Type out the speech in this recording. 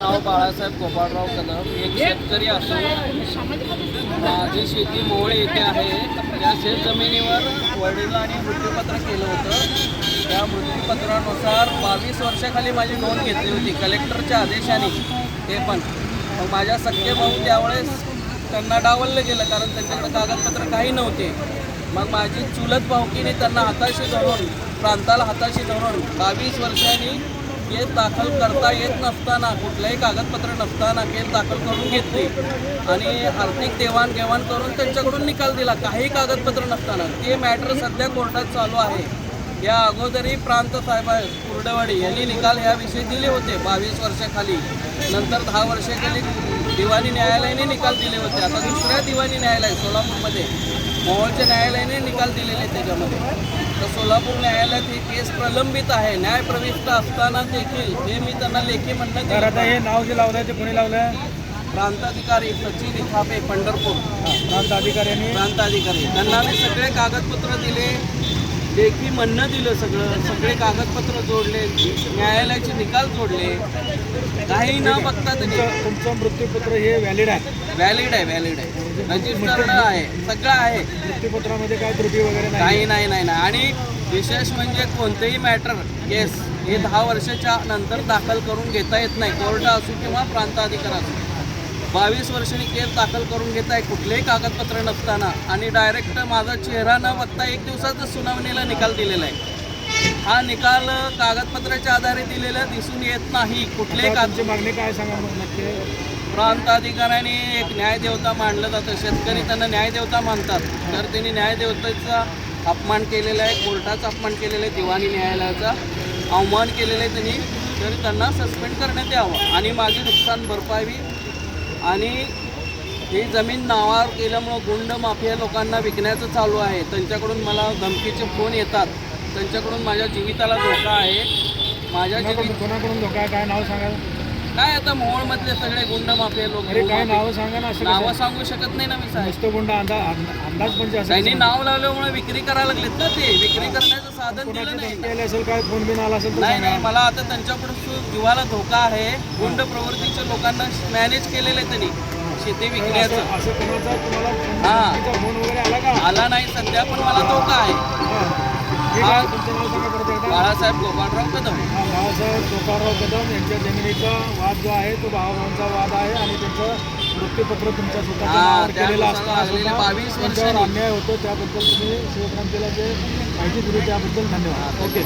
नाव बाळासाहेब गोपाळराव कदम एक शेतकरी असून माझी शेती मोहळे येथे आहे त्या शेत जमिनीवर वडिलांनी मृत्यूपत्र केलं होतं. त्या मृत्यूपत्रानुसार बावीस वर्षाखाली माझी नोंद घेतली होती. कलेक्टरच्या आदेशाने ते पण. मग माझ्या सख्खे भाऊ त्यावेळेस त्यांना डावललं गेलं कारण त्यांच्याकडे कागदपत्र काही नव्हते. मग माझी चुलत भाऊकीने त्यांना हाताशी धरून प्रांताला हाताशी धरून बावीस वर्षांनी केस दाखल करता येत नसताना कुठलंही कागदपत्र नसताना केस दाखल करून घेतली. आणि आर्थिक देवाणघेवाण करून त्यांच्याकडून निकाल दिला. काही कागदपत्र नसताना. ते मॅटर सध्या कोर्टात चालू आहे. या अगोदरही प्रांत साहेब कुर्डवाडी यांनी निकाल याविषयी दिले होते बावीस वर्षाखाली. नंतर दहा वर्षाखाली दिवाणी न्यायालयाने निकाल दिले होते. आता दुसऱ्या दिवाणी न्यायालय सोलापूरमध्ये. मोहोळच्या न्यायालयाने निकाल दिलेले त्याच्यामध्ये. तर सोलापूर न्यायालयात ही केस प्रलंबित आहे. न्याय प्रविष्ट असताना देखील हे मी त्यांना लेखी म्हणणं तर आता हे नाव जे लावलंय ते कोणी लावलंय? प्रांताधिकारी सचिन इथापे पंढरपूर. प्रांत अधिकाऱ्यांनी प्रांताधिकारी. त्यांना मी सगळे कागदपत्र दिले. लेखी म्हणणं दिलं सगळं. सगळे कागदपत्र जोडले न्यायालयाचे निकाल जोडले. काही न बघता तुमचं तुमचं मृत्यूपत्र हे व्हॅलिड आहे. व्हॅलिड आहे व्हॅलिड आहे. रजिस्टर्ड आहे सगळं आहे. मृत्यूपत्रामध्ये काय त्रुटी वगैरे नाही काही नाही नाही नाही. आणि विशेष म्हणजे कोणतेही मॅटर केस हे दहा वर्षाच्या नंतर दाखल करून घेता येत नाही. कोर्ट असो किंवा प्रांताधिकार असो. बावीस वर्षांनी केस दाखल करून घेत आहे कुठलेही कागदपत्र नसताना आणि डायरेक्ट माझा चेहरा न बघता एक दिवसातच सुनावणीला निकाल दिलेला आहे. हा निकाल कागदपत्राच्या आधारे दिलेला दिसून येत नाही. कुठलेही आता कागद तुमची मागणी काय सांगा मग नक्की? प्रांत अधिकाऱ्यांनी एक न्यायदेवता मानलं जातं. शेतकरी त्यांना न्यायदेवता मानतात. तर त्यांनी न्यायदेवतेचा अपमान केलेला आहे कोर्टाचा अपमान केलेला आहे दिवाणी न्यायालयाचा अवमान केलेलं आहे त्यांनी. तर त्यांना सस्पेंड करण्यात यावं आणि माझी नुकसान भरपावी आणि ही जमीन नावावर केल्यामुळं गुंड माफिया लोकांना विकण्याचं चालू आहे. त्यांच्याकडून मला धमकीचे फोन येतात. त्यांच्याकडून माझ्या जीविताला धोका आहे. माझ्या जीवित कोणाकडून कोणाकडून लोक काय नाव सांगा काय आता मोहोळमधले सगळे गुंड माफिया लोक? अरे काय नावं सांगा ना असं नावं? सांगू शकत नाही ना मी साहेब. नुसतं गुंड अंदाज अंदाज म्हणजे त्यांनी? नाव लावल्यामुळे विक्री करायला लागलेत ना ते. विक्री करण्याचं साधन दिलं कोणाची नाही. धमकी आली असेल काय फोन बिन आला असेल तर नाही सांगा. नाही मला आता त्यांच्याकडून सु- जीवाला धोका आहे. गुंड प्रवृत्तीच्या लोकांना मॅनेज केलेलं आहे त्यांनी. शेती असं विकण्याचं असं कोणाचा तुम्हाला फोन- हा. धमकीचा फोन वगैरे आला का? आला नाही सध्या पण मला धोका आहे. हा. ठीक आहे तुमचं नाव सांगा परत बाळासाहेब गोपाळराव कदम. हा, बाळासाहेब गोपाळराव कदम यांच्या जमिनीचा वाद जो आहे तो भावाभावांचा वाद आहे आणि त्यांचं मृत्यूपत्र तुमच्या केलेलं असताना सुद्धा 22 त्यांच्यावर वर्षांनी. अन्याय होतो. त्याबद्दल तुम्ही शिवक्रांतीला जे माहिती दिली त्याबद्दल धन्यवाद. ओके.